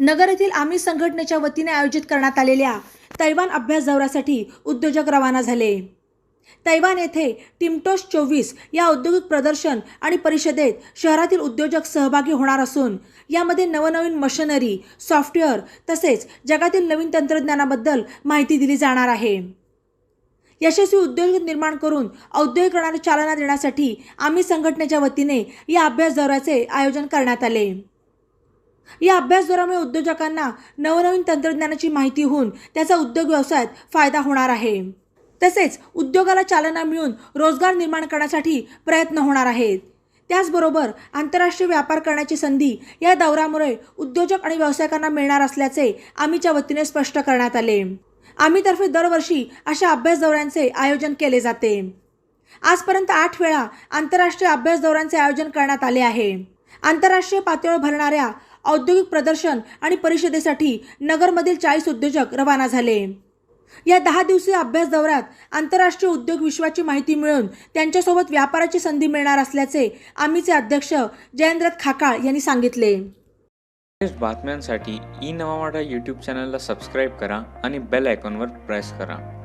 नगर येथील आम्ही संघटनेच्या वतीने आयोजित करण्यात आलेल्या तैवान अभ्यास दौऱ्यासाठी उद्योजक रवाना झाले. तैवान येथे टिमटोस चोवीस या औद्योगिक प्रदर्शन आणि परिषदेत शहरातील उद्योजक सहभागी होणार असून यामध्ये नवनवीन मशिनरी सॉफ्टवेअर तसेच जगातील नवीन तंत्रज्ञानाबद्दल माहिती दिली जाणार आहे. यशस्वी उद्योग निर्माण करून औद्योगिकरणाला चालना देण्यासाठी आम्ही संघटनेच्या वतीने या अभ्यास दौऱ्याचे आयोजन करण्यात आले. या अभ्यास उद्योजकांना नवनवीन तंत्रज्ञानाची माहिती होऊन त्याचा उद्योग व्यवसायात फायदा होणार आहे. तसेच उद्योगाला चालना मिळून रोजगार निर्माण करण्यासाठी प्रयत्न होणार आहेत. त्याचबरोबर आंतरराष्ट्रीय व्यापार करण्याची संधी या दौऱ्यामुळे उद्योजक आणि व्यावसायिकांना मिळणार असल्याचे आम्हीच्या वतीने स्पष्ट करण्यात आले. आम्हीतर्फे दरवर्षी अशा अभ्यास दौऱ्यांचे आयोजन केले जाते. आजपर्यंत आठ वेळा आंतरराष्ट्रीय अभ्यास दौऱ्यांचे आयोजन करण्यात आले आहे. आंतरराष्ट्रीय पातळीवर भरणाऱ्या औद्योगिक प्रदर्शन आणि परिषदेसाठी नगरमधील चाळीस उद्योजक रवाना झाले. या दहा दिवसीय अभ्यास दौऱ्यात आंतरराष्ट्रीय उद्योग विश्वाची माहिती मिळून त्यांच्यासोबत व्यापाराची संधी मिळणार असल्याचे आम्हीचे अध्यक्ष जयेंद्रथ खाकाळ यांनी सांगितले. बातम्यांसाठी ई नवा यूट्यूब चॅनलला सबस्क्राईब करा आणि बेल आयकॉनवर प्रेस करा.